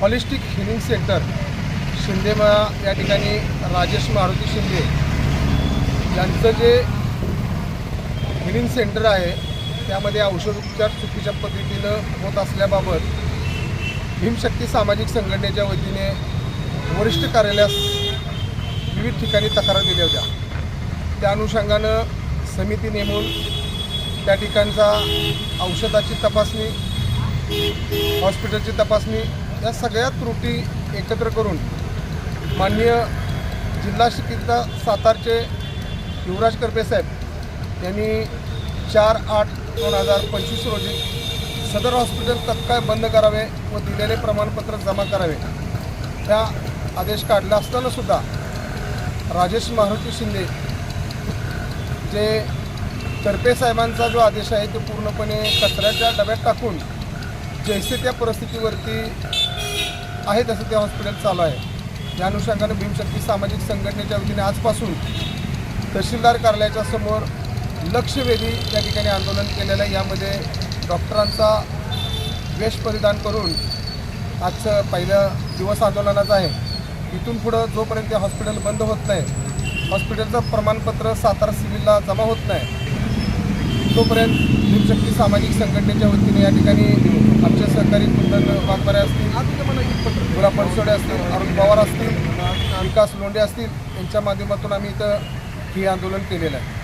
Holistic healing centre शिंदेमा या ठिकाणी राजेश मारुती शिंदे यांचं जे हिलिंग सेंटर आहे त्यामध्ये औषधोपचार चुकीच्या पद्धतीनं होत असल्याबाबत भीमशक्ती सामाजिक संघटनेच्या वतीने वरिष्ठ कार्यालयास विविध ठिकाणी तक्रार दिल्या होत्या. त्या अनुषंगानं समिती नेमून त्या ठिकाणचा औषधाची तपासणी हॉस्पिटलची तपासणी या सगळ्या त्रुटी एकत्र करून माननीय जिल्हा शिकिता सातारचे युवराज करपे साहेब यांनी चार आठ दोन हजार पंचवीस रोजी सदर हॉस्पिटल तत्काळ बंद करावे व दिलेले प्रमाणपत्र जमा करावे. ह्या आदेश काढला असतानासुद्धा राजेश मारुती शिंदे जे चरपे साहेबांचा जो आदेश आहे तो पूर्णपणे कचऱ्याच्या डब्यात टाकून जैसे त्या परिस्थितीवरती आहे तसं ते हॉस्पिटल चालू आहे. या अनुषंगाने भीमशक्ती सामाजिक संघटनेच्या वतीने आजपासून तहसीलदार कार्यालयाच्या समोर लक्षवेधी या ठिकाणी आंदोलन केलेलं आहे. यामध्ये डॉक्टरांचा वेश परिधान करून आजचं पहिलं दिवस आंदोलनाचं आहे. इथून पुढं जोपर्यंत हॉस्पिटल बंद होत नाही हॉस्पिटलचं प्रमाणपत्र सातारा सिव्हिलला जमा होत नाही तोपर्यंत भीमशक्ती सामाजिक संघटनेच्या वतीने या ठिकाणी आमचे सहकारी कुंदन वाघमारे असतील गुलाब बनसोडे असतील अरुण पवार असतील विकास लोंढे असतील यांच्या माध्यमातून आम्ही इथं हे आंदोलन केलेलं आहे.